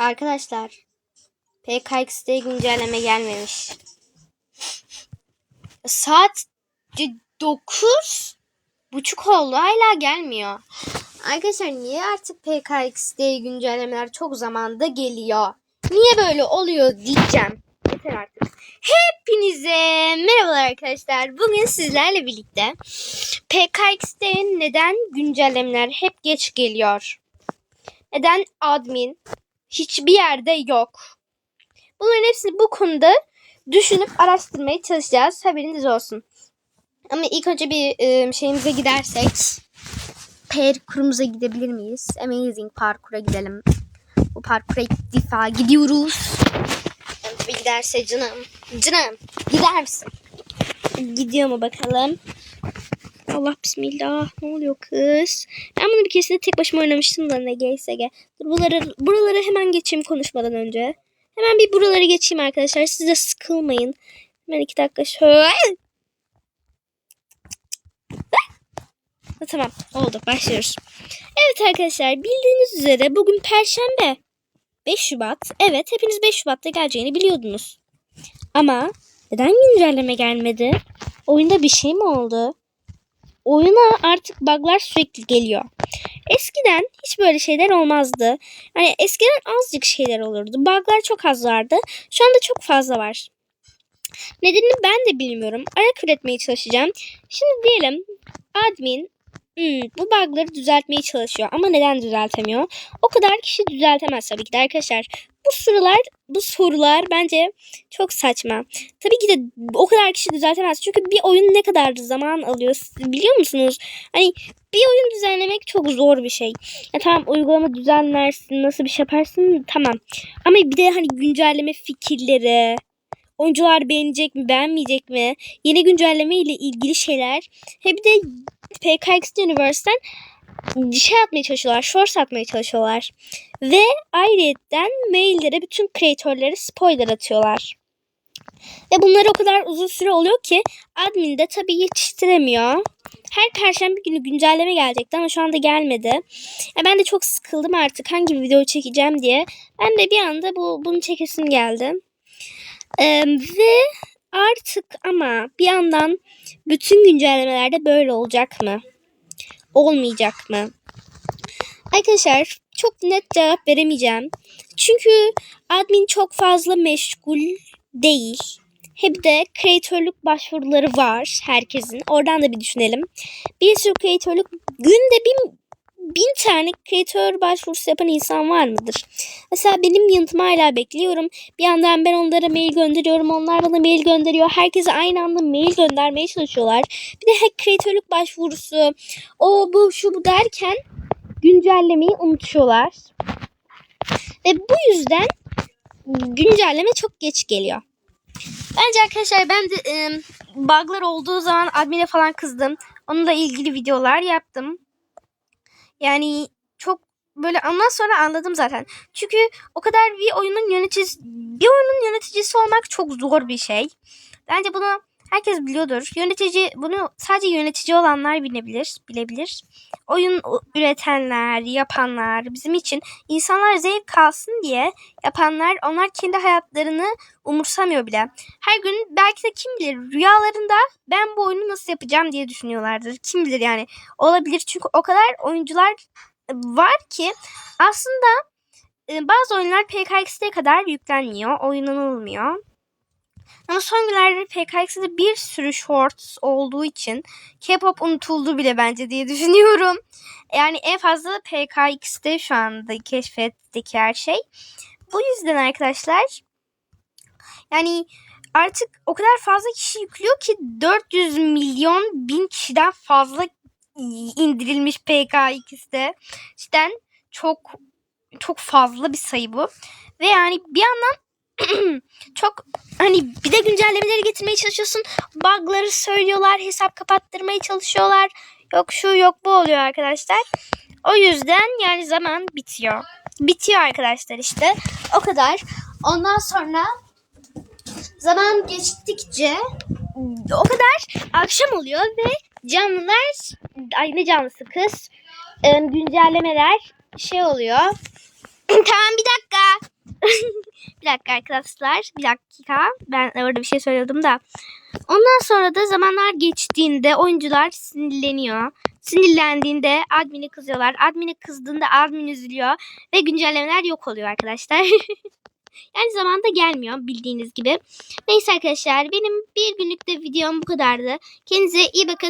Arkadaşlar PKX'de güncelleme gelmemiş. Saat 9 buçuk oldu hala gelmiyor. Arkadaşlar niye artık PKX'de güncellemeler çok zamanda geliyor? Niye böyle oluyor diyeceğim. Yeter artık. Hepinize merhabalar arkadaşlar. Bugün sizlerle birlikte PKX'de neden güncellemeler hep geç geliyor? Neden admin hiçbir yerde yok? Bunların hepsini bu konuda düşünüp araştırmaya çalışacağız. Haberiniz olsun. Ama ilk önce bir e, şeyimize gidersek parkurumuza gidebilir miyiz? Amazing parkura gidelim. Bu parkura ilk defa gidiyoruz. Tabii giderse canım. Canım gider misin? Gidiyor mu bakalım? Allah bismillah. Ne oluyor kız? Ben bunu bir keresinde tek başıma oynamıştım da ne GSG. Dur buraları, buraları hemen geçeyim konuşmadan önce. Hemen bir buraları geçeyim arkadaşlar. Siz de sıkılmayın. Hemen iki dakika şöyle. Ha, tamam oldu başlıyoruz. Evet arkadaşlar bildiğiniz üzere bugün Perşembe. 5 Şubat. Evet hepiniz 5 Şubat'ta geleceğini biliyordunuz. Ama neden güncelleme gelmedi? Oyunda bir şey mi oldu? Oyuna artık bug'lar sürekli geliyor. Eskiden hiç böyle şeyler olmazdı. Yani eskiden azıcık şeyler olurdu. Bug'lar çok az vardı. Şu anda çok fazla var. Nedenini ben de bilmiyorum. Ayak üretmeye çalışacağım. Şimdi diyelim admin hmm, bu bug'ları düzeltmeye çalışıyor. Ama neden düzeltemiyor? O kadar kişi düzeltemez tabii ki de arkadaşlar. Bu sorular, bu sorular bence çok saçma. Tabii ki de o kadar kişi düzeltemez. Çünkü bir oyun ne kadar zaman alıyor biliyor musunuz? Hani bir oyun düzenlemek çok zor bir şey. Ya tamam uygulama düzenlersin, nasıl bir şey yaparsın tamam. Ama bir de hani güncelleme fikirleri, oyuncular beğenecek mi, beğenmeyecek mi, yeni güncelleme ile ilgili şeyler. Hep de PKX Universe'den şey atmaya çalışıyorlar, shorts atmaya çalışıyorlar. Ve ayrıyetten maillere bütün kreatörlere spoiler atıyorlar. Ve bunlar o kadar uzun süre oluyor ki admin de tabii yetiştiremiyor. Her perşembe günü güncelleme gelecekti ama şu anda gelmedi. Ya ben de çok sıkıldım artık hangi video çekeceğim diye. Ben de bir anda bu bunu çekesim geldi. Ee, ve artık ama bir yandan bütün güncellemelerde böyle olacak mı? Olmayacak mı? Arkadaşlar çok net cevap veremeyeceğim. Çünkü admin çok fazla meşgul değil. Hep de kreatörlük başvuruları var herkesin. Oradan da bir düşünelim. Bir sürü kreatörlük günde bin, bin tane kreatör başvurusu yapan insan var mıdır? Mesela benim yanıtımı hala bekliyorum. Bir yandan ben onlara mail gönderiyorum. Onlar bana mail gönderiyor. Herkese aynı anda mail göndermeye çalışıyorlar. Bir de hack kreatörlük başvurusu. O bu şu bu derken güncellemeyi unutuyorlar. Ve bu yüzden güncelleme çok geç geliyor. Bence arkadaşlar ben de e, bug'lar olduğu zaman admin'e falan kızdım. Onunla ilgili videolar yaptım. Yani çok böyle ondan sonra anladım zaten. Çünkü o kadar bir oyunun yöneticisi bir oyunun yöneticisi olmak çok zor bir şey. Bence bunu herkes biliyordur. Yönetici bunu sadece yönetici olanlar bilebilir, bilebilir. Oyun üretenler, yapanlar, bizim için insanlar zevk alsın diye yapanlar onlar kendi hayatlarını umursamıyor bile. Her gün belki de kim bilir rüyalarında ben bu oyunu nasıl yapacağım diye düşünüyorlardır. Kim bilir yani olabilir çünkü o kadar oyuncular var ki aslında e, bazı oyunlar PKX'de kadar yüklenmiyor, oynanılmıyor. Ama son günlerde PKX'de bir sürü shorts olduğu için K-pop unutuldu bile bence diye düşünüyorum. Yani en fazla PKX'de şu anda keşfetteki her şey. Bu yüzden arkadaşlar yani artık o kadar fazla kişi yüklüyor ki 400 milyon bin kişiden fazla indirilmiş PKX'de. Cidden çok çok fazla bir sayı bu. Ve yani bir yandan çok hani bir de güncellemeleri getirmeye çalışıyorsun. Bug'ları söylüyorlar, hesap kapattırmaya çalışıyorlar. Yok şu yok bu oluyor arkadaşlar. O yüzden yani zaman bitiyor. Bitiyor arkadaşlar işte. O kadar. Ondan sonra zaman geçtikçe o kadar akşam oluyor ve canlılar ay ne canlısı kız güncellemeler şey oluyor. tamam bir dakika. dakika arkadaşlar. Bir dakika. Ben orada bir şey söylüyordum da. Ondan sonra da zamanlar geçtiğinde oyuncular sinirleniyor. Sinirlendiğinde admini kızıyorlar. Admini kızdığında admin üzülüyor. Ve güncellemeler yok oluyor arkadaşlar. yani zamanda gelmiyor bildiğiniz gibi. Neyse arkadaşlar benim bir günlük de videom bu kadardı. Kendinize iyi bakın.